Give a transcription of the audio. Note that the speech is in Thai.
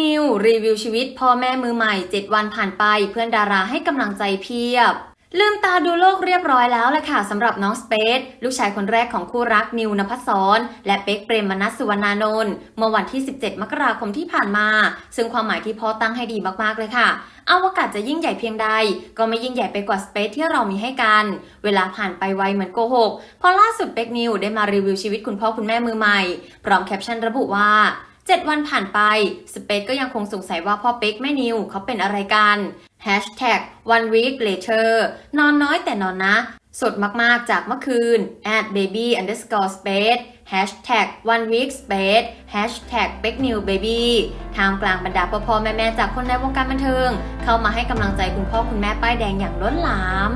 นิวรีวิวชีวิตพ่อแม่มือใหม่ 7 วันผ่านไป เพื่อนดาราให้กำลังใจเพียบ ลืมตาดูโลกเรียบร้อยแล้วแหละค่ะสำหรับน้องสเปซลูกชายคนแรกของคู่รักนิวนภัสสรและเป๊กเปรมมนัสสุวรรณานนท์เมื่อวันที่ 17 มกราคมที่ผ่านมา ซึ่งความหมายที่พ่อตั้งให้ดีมากๆเลยค่ะอวกาศจะยิ่งใหญ่เพียงใด ก็ไม่ยิ่งใหญ่ไปกว่าสเปซที่เรามีให้กัน เวลาผ่านไปไวเหมือนโกหกพอล่าสุดเป๊กนิวได้มารีวิวชีวิตคุณพ่อคุณแม่มือใหม่ พร้อมแคปชั่นระบุว่า 7 วันผ่านไป สเปซก็ยังคงสงสัยว่าพ่อเป๊กแม่นิวเขาเป็นอะไรกัน Hashtag one week later นอนน้อยแต่นอนนะ สดมากๆจากเมื่อคืน at baby underscore space Hashtag one week space Hashtag b a k new baby ทามกลางบรรดาพ่อพ่อแม่แม่ๆจากคนในวงการบันเทิง เข้ามาให้กำลังใจคุณพ่อคุณแม่ป้ายแดงอย่างล้นหลาม